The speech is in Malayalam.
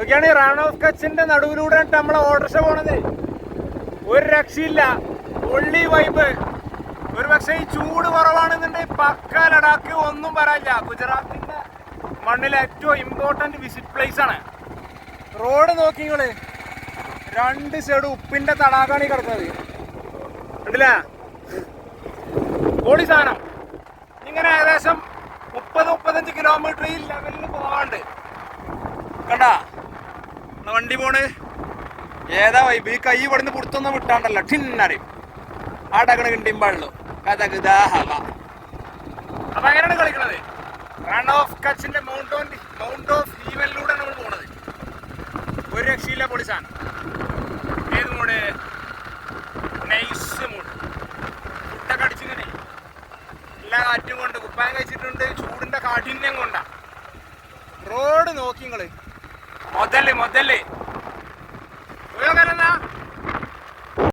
ഒക്കെയാണ് ഈ ഓഫ് കച്ചിന്റെ നടുവിലൂടെ നമ്മളെ ഓട്ടർഷ പോണത് ഒരു രക്ഷയില്ല. ഒള്ളി വൈബ് ഒരു പക്ഷേ ഈ ചൂട് കുറവാണെന്നുണ്ടെങ്കിൽ പക്ക ലഡാക്ക് ഒന്നും പറയാനില്ല ഗുജറാത്തിന്റെ മണ്ണിലെ ഏറ്റവും ഇമ്പോർട്ടന്റ് വിസിറ്റ് പ്ലേസ് ആണ്. റോഡ് നോക്കി നിങ്ങൾ. രണ്ട് സൈഡ് ഉപ്പിന്റെ തടാകാണ് ഈ കിടക്കുന്നത്. കണ്ടില്ലേ? ഓടി സാധനം. ഇങ്ങനെ ഏകദേശം മുപ്പത് മുപ്പത്തഞ്ച് കിലോമീറ്റർ ഈ ലെവലിൽ പോകാണ്ട് കണ്ടാ? വണ്ടി പോണ്. ഏതാ വൈബ് ഈ കൈ ഇവിടുന്ന് പുറത്തൊന്നും വിട്ടാണ്ടല്ലോ. ഠിന്നറി ആടകണ കിണ്ടിമ്പാളുള്ളൂ കഥകുദാഹവ അപ്പൊ അങ്ങനെയാണ് കളിക്കണത്? റൺ ഓഫ് കച്ചിന്റെ മൗണ്ട് ഓൺ മൗണ്ട് ഓഫ് ഈവനിലൂടെ നമ്മൾ പോണത്. ഒരു രക്ഷയില്ല പൊളിച്ചാണ് ഏത് മൂട് നൈസ് മൂട് മുട്ടൊക്കെ അടിച്ചിങ്ങനെ. എല്ലാ കാറ്റും കൊണ്ട് കുപ്പായം കഴിച്ചിട്ടുണ്ട്. ചൂടിന്റെ കാഠിന്യം കൊണ്ടാ. റോഡ് നോക്കി നിങ്ങൾ. ಮೊದಲೇ ಮೊದಲೇ.